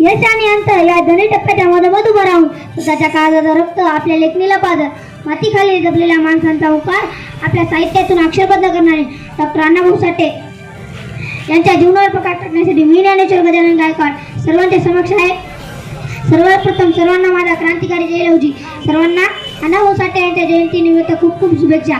यश आणि अंत या दोन्ही टप्प्याच्या मधोमध उभं राहून स्वतःच्या काळजाचं रक्त आपल्या लेखणीला पाजत मातीखाली जपलेल्या माणसांचा उकार आपल्या साहित्यातून अक्षरबद्ध करणारे डॉक्टर अण्णाभाऊ साठे यांच्या जीवनावर प्रकाश टाकण्यासाठी मी ज्ञानेश्वर गजानन गायकवाड सर्वांच्या समक्ष आहे. सर्वात प्रथम सर्वांना माझा क्रांतिकारी जयलवजी सर्वांना अण्णाभाऊ साठे यांच्या जयंतीनिमित्त खूप खूप शुभेच्छा.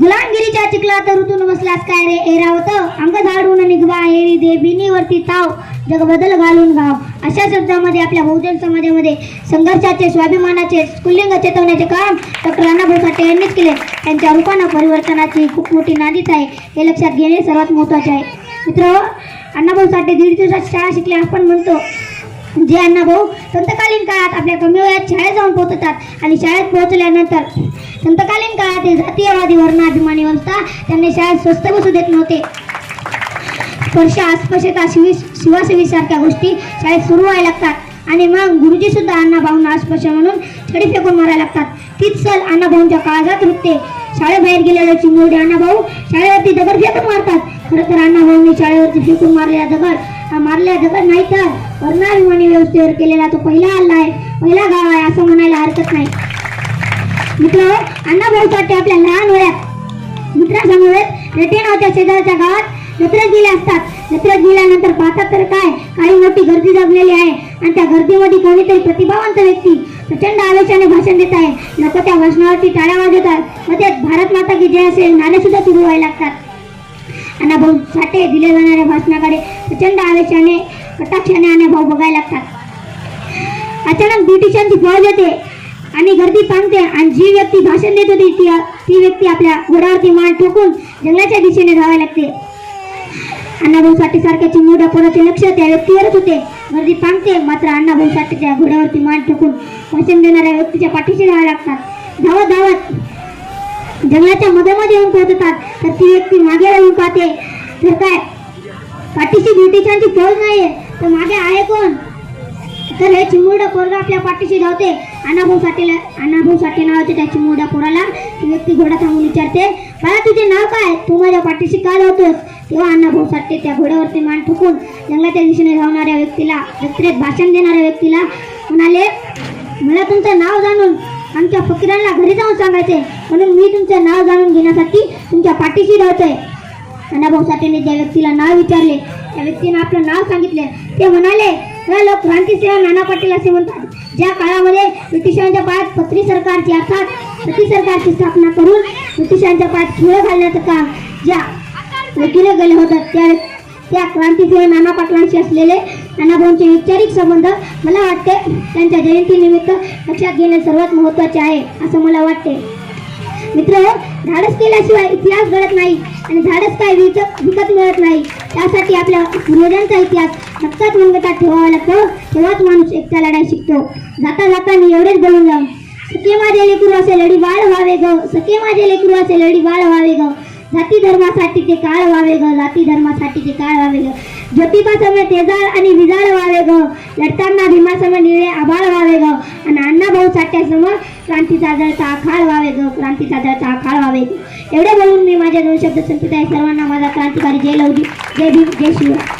गुलामगिरीच्या चिखलात ऋतून बसलास काय रे? एरावत अंग झाडून निघवा एरी दे बिनीवरती ताव. जग बदल घालून गाव अशा शब्दामध्ये आपल्या बहुजन समाजामध्ये संघर्षाचे स्वाभिमानाचे स्कुलिंग चेतवण्याचे काम डॉक्टर अण्णाभाऊ साठे यांनीच केले. त्यांच्या रूपानं परिवर्तनाची खूप मोठी नादीच आहे. हे लक्षात घेणे सर्वात महत्त्वाचे आहे. मित्र अण्णाभाऊ साठे दीड दिवसात शाळा शिकले आपण म्हणतो जे अण्णा भाऊ संतकालीन काळात आपल्या कमी वयात शाळेत जाऊन पोहोचतात आणि शाळेत पोहोचल्यानंतर संतकालीन काळात हे जातीयवादी वर्णाभिमानी व्यवस्था त्यांनी शाळेत स्वस्त बसू देत नव्हते. स्पर्श अस्पर्शता शिवी शिवाशिवी सारख्या गोष्टी शाळेत सुरू व्हायला लागतात. आणि मग गुरुजी सुद्धा अण्णाभाऊंना अस्पृश्य म्हणून छडी फेकून मारायला लागतात. तीच सल अण्णाभाऊंच्या काळजात रुटते शाळेबाहेर गेलेले चिमुरडे अण्णाभाऊ शाळेवरती दगड फेकून मारतात. खरं तर अण्णा भाऊंनी शाळेवरती फेकून मारलेला दगड हा मारल्या जगत नाही तर. वर्णाभिमानी व्यवस्थेवर केलेला तो पहिला हल्ला आहे. पहिला गाव आहे असं म्हणायला हरकत नाही. मित्र अण्णाभाऊ साठे आपल्या लहान वयात मित्रांसमवेत रेटे शेजारच्या गावात जत्रेत गेले असतात. जत्रेत गेल्यानंतर पाहतात तर काय? काही मोठी गर्दी जमलेली आहे. आणि त्या गर्दीमध्ये कोणीतरी प्रतिभावंत व्यक्ती प्रचंड आवेशाने भाषण देत आहे. लोक त्या भाषणावरती टाळ्या वाजवतात. मध्ये भारत माता की जय असे नाणे सुद्धा सुरू व्हायला लागतात. अण्णाभाऊ साठे दिल्या जाणाऱ्या भाषणाकडे प्रचंड आवेशाने कटाक्षाने अण्णाभाऊ बघायला लागतात. अचानक ब्रिटिशांची फौज येते आणि गर्दी पांगते आणि जी व्यक्ती भाषण देत होती ती ती व्यक्ती आपल्या घोड्यावरती मान ठोकून जंगलाच्या दिशेने धावायला लागते. अण्णाभाऊ साठे सारख्याची चिमुरड्या पोराचे लक्ष त्या व्यक्तीवरच होते. गर्दी पांगते मात्र अण्णाभाऊ साठेच्या घोड्यावरती मान ठोकून भाषण देणाऱ्या व्यक्तीच्या पाठीशी धावायला लागतात. धावत धावत जंगलाच्या मध्येमध्ये येऊन पोहोचतात. तर ती व्यक्ती मागे राहून पाहते. तर काय? पाठीशी ब्रिटिशांची फौज नाहीये. तर मागे आहे कोण? तर हे चिमुरडा पोरगा आपल्या पाठीशी धावते. अण्णाभाऊ साठेला अण्णाभाऊ साठे नावाच्या त्या चिमुरड्या पोराला. ती व्यक्ती घोडा थांबून विचारते बाळा तुझे नाव काय? तू माझ्या पाठीशी का धावतोस? तेव्हा अण्णाभाऊ साठे त्या घोड्यावरती मान ठोकून जंगलाच्या दिशेने धावणाऱ्या व्यक्तीला जत्रेत भाषण देणाऱ्या व्यक्तीला म्हणाले आमच्या घरी जाऊन सांगायचे. म्हणून मी तुमचं नाव जाणून घेण्यासाठी तुमच्या पाठीशी धावतोय अण्णाभाऊ साठेने ज्या व्यक्तीला नाव विचारले त्या व्यक्तीने आपलं नाव सांगितले. ते म्हणाले हे लोक क्रांतीसेवा नाना पाटील असे म्हणतात. ज्या काळामध्ये ब्रिटिशांच्या पायात पत्री सरकारची अर्थात पती सरकारची स्थापना करून ब्रिटिशांच्या पायात खिळ घालण्याचं काम ज्या वकिले गेले होतात त्या त्या क्रांतीसेवा नाना पाटलांशी असलेले नानाभाऊंचे वैचारिक संबंध मला वाटते त्यांच्या जयंतीनिमित्त लक्षात घेणे सर्वात महत्त्वाचे आहे असं मला वाटते. मित्र धाडस केल्याशिवाय इतिहास घडत नाही आणि धाडस काय विकत विकत मिळत नाही त्यासाठी आपल्या पूर्वजांचा इतिहास रक्तात मंगतात ठेवावा लागतो तेव्हाच माणूस एकटा लढाई शिकतो. जाता जाता मी एवढेच बोलून जाऊ सखे माझे लेकरू असे लढी बाळ व्हावे ग सखे माझे लेकरू असे लढी बाळ व्हावे ग. जाती धर्मासाठी ते काळ व्हावे ग जाती धर्मासाठी ते काळ व्हावे ग. ज्योतिबा समय तेजाळ आणि विजाळ व्हावे ग. लढताना भीमासमोर निळे आभाळ व्हावे ग. आणि अण्णाभाऊ साठ्या समोर क्रांतीचा जळचा आखाळ व्हावे ग. क्रांतीचा जळचा आखाळ व्हावे ग. एवढे बोलून मी माझ्या दोन शब्द संपत आहे. सर्वांना माझा क्रांतिकारी जय लवली जय भीम जय शिवराय